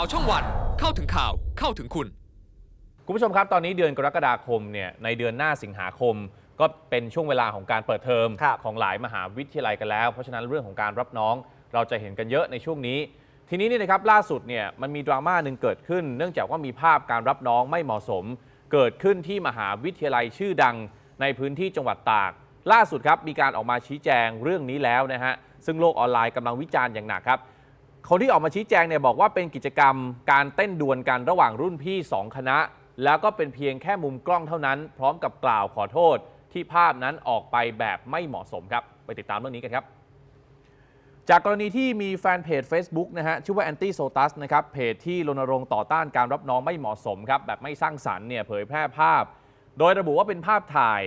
าวช่องวัน เข้าถึงข่าวเข้าถึงคุณ คุณผู้ชมครับตอนนี้เดือนกรกฎาคมเนี่ยในเดือนหน้าสิงหาคม ก็เป็นช่วงเวลาของการเปิดเทอมครับของหลายมหาวิทยาลัยกันแล้ว เพราะฉะนั้นเรื่องของการรับน้องเราจะเห็นกันเยอะในช่วงนี้ ทีนี้เนี่ยนะครับล่าสุดเนี่ยมันมีดราม่าหนึ่งเกิดขึ้น เนื่องจากว่ามีภาพการรับน้องไม่เหมาะสม เกิดขึ้นที่มหาวิทยาลัยชื่อดังในพื้นที่จังหวัดตาก ล่าสุดครับมีการออกมาชี้แจงเรื่องนี้แล้วนะฮะซึ่งโลกออนไลน์กำลังวิจารณ์อย่างหนักครับ คนที่ออกมาชี้แจงเนี่ยบอกว่าเป็นกิจกรรมการเต้นดวลกันระหว่างรุ่นพี่ 2 คณะ แล้วก็เป็นเพียงแค่มุมกล้องเท่านั้น พร้อมกับกล่าวขอโทษ ที่ภาพนั้นออกไปแบบไม่เหมาะสมครับ ไปติดตามเรื่องนี้กันครับ จากกรณีที่มีแฟนเพจ Facebook นะฮะชื่อว่า Anti Sotus นะครับเพจที่รณรงค์ต่อต้านการรับน้องไม่เหมาะสมครับแบบไม่สร้างสรรค์เนี่ยเผยแพร่ภาพ โดยระบุว่าเป็นภาพถ่าย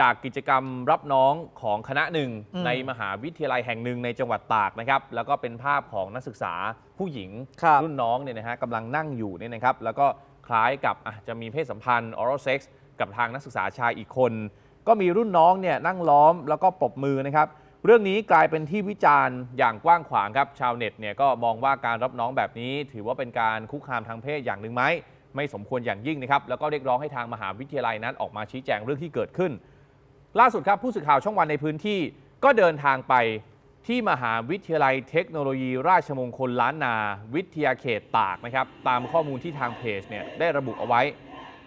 จากกิจกรรมรับน้องของคณะหนึ่งอืมในมหาวิทยาลัยแห่งหนึ่งในจังหวัดตากนะครับ แล้วก็เป็นภาพของนักศึกษาผู้หญิงครับรุ่นน้องเนี่ยนะฮะกำลังนั่งอยู่เนี่ยนะครับ แล้วก็คล้ายกับอะจะมีเพศสัมพันธ์ oral sex กับทางนักศึกษาชายอีกคน ก็มีรุ่นน้องเนี่ยนั่งล้อมแล้วก็ปรบมือนะครับ เรื่องนี้กลายเป็นที่วิจารณ์อย่างกว้างขวางครับ ชาวเน็ตเนี่ยก็มองว่าการรับน้องแบบนี้ ถือว่าเป็นการคุกคามทางเพศอย่างหนึ่งไหม ไม่สมควรอย่างยิ่งนะครับ แล้วก็เรียกร้องให้ทางมหาวิทยาลัยนั้นออกมาชี้แจงเรื่องที่เกิดขึ้น ล่าสุดครับผู้สื่อข่าวช่องวันในพื้นที่ก็เดินทางไปที่มหาวิทยาลัยเทคโนโลยี ราชมงคลล้านนา วิทยาเขตตากนะครับ ตามข้อมูลที่ทางเพจเนี่ยได้ระบุเอาไว้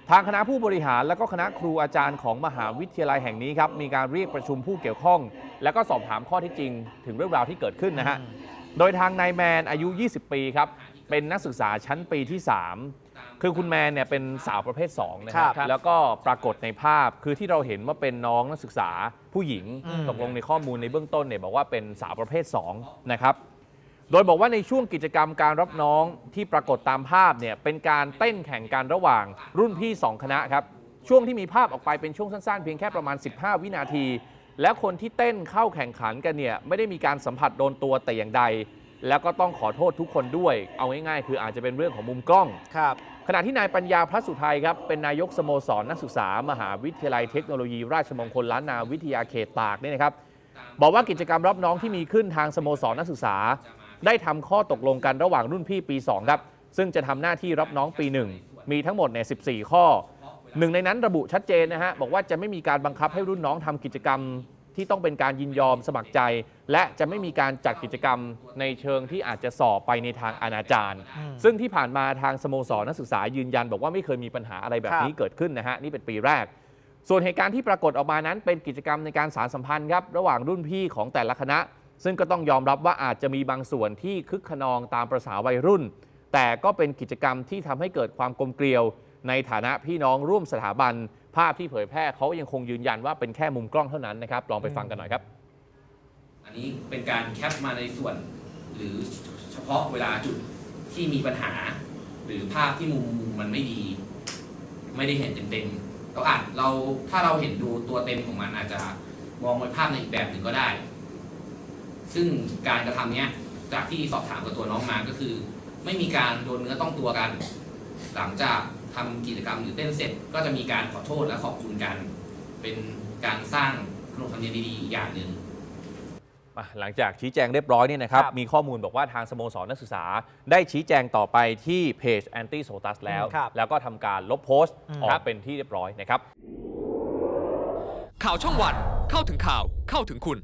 ทางคณะผู้บริหารและก็คณะครูอาจารย์ของมหาวิทยาลัยแห่งนี้ครับ มีการเรียกประชุมผู้เกี่ยวข้อง แล้วก็สอบถามข้อเที่จริง ถึงเรื่องราวที่เกิดขึ้นนะฮะโดยทางนายแมนอายุ 20 ปีครับ เป็นนักศึกษาชั้นปีที่ 3 คือคุณแมนเนี่ยเป็นสาวประเภท2นะคครัรับบแล้วก็ปรากฏในภาพคือที่เราเห็นว่าเป็นน้องนักศึกษาผู้หญิงอืม ตกลงในข้อมูลในเบื้องต้นเนี่ยบอกว่าเป็นสาวประเภท2นะครับโดยบอกว่าในช่วงกิจกรรมการรับน้องที่ปรากฏตามภาพเนี่ยเป็นการเต้นแข่งกันระหว่างรุ่นพี่2คณะครับช่วงที่มีภาพออกไปเป็นช่วงสั้นๆ เพียงแค่ประมาณ 15 วินาที และคนที่เต้นเข้าแข่งขันกันเนี่ยไม่ได้มีการสัมผัสโดนตัวแต่อย่างใด แล้วก็ต้องขอโทษทุกคนด้วย เอาง่ายๆ คืออาจจะเป็นเรื่องของมุมกล้อง ครับ ขณะที่นายปัญญาพระสุไทยครับเป็นนายกสโมสรนักศึกษา มหาวิทยาลัยเทคโนโลยีราชมงคลล้านนาวิทยาเขตตากเนี่ยนะครับ บอกว่ากิจกรรมรับน้องที่มีขึ้นทางสโมสรนักศึกษา ได้ทำข้อตกลงกันระหว่างรุ่นพี่ปี 2 ครับ ซึ่งจะทำหน้าที่รับน้องปี 1 มีทั้งหมดเนี่ย14 ข้อหนึ่งในนั้นระบุชัดเจนนะฮะบอกว่าจะไม่มีการบังคับให้รุ่นน้องทำกิจกรรม ที่ต้องเป็นการยินยอมสมัครใจ และจะไม่มีการจัดกิจกรรมในเชิงที่อาจจะสอบไปในทางอนาจารอืมซึ่งที่ผ่านมาทางสโมสรนักศึกษายืนยัน บอกว่าไม่เคยมีปัญหาอะไรแบบนี้ครับเกิดขึ้นนะฮะนี่เป็นปีแรก ส่วนเหตุการณ์ที่ปรากฏออกมานั้น เป็นกิจกรรมในการสารสัมพันธ์ครับระหว่างรุ่นพี่ของแต่ละคณะ ซึ่งก็ต้องยอมรับว่าอาจจะมีบางส่วนที่คึกขนองตามประษาวัยรุ่น แต่ก็เป็นกิจกรรมที่ทำให้เกิดความกลมเกลียว ในฐานะพี่น้องร่วมสถาบัน ภาพที่เผยแพร่เขายังคงยืนยันว่าเป็นแค่มุมกล้องเท่านั้นนะครับ ลองไปฟังกันหน่อยครับ อันนี้เป็นการแคปมาในส่วน หรือเฉพาะเวลาจุดที่มีปัญหา หรือภาพที่มุมมันไม่ดี ไม่ได้เห็นเต็มๆเราอาจเราถ้าเราเห็นดูตัวเต็มของมันอาจจะมองเป็นภาพในอีกแบบหนึ่งก็ได้ ซึ่งการกระทำเนี้ยจากที่สอบถามกับตัวน้องมาก็คือ ไม่มีการโดนเนื้อต้องตัวกัน หลังจาก ทำกิจกรรมหรือเต้นเสร็จ ก็จะมีการขอโทษและขอบคุณกัน เป็นการสร้างขนบธรรมเนียมดีๆอีกอย่างหนึ่งอะหลังจากชี้แจงเรียบร้อยเนี่ยนะครับครับ มีข้อมูลบอกว่าทางสโมสรนักศึกษา ได้ชี้แจงต่อไปที่เพจ Anti Sotus แล้วครับแล้วก็ทำการลบโพสต์อืมออครักบเป็นที่เรียบร้อยนะครับ ข่าวช่องวันเข้าถึงข่าวเข้าถึงคุณ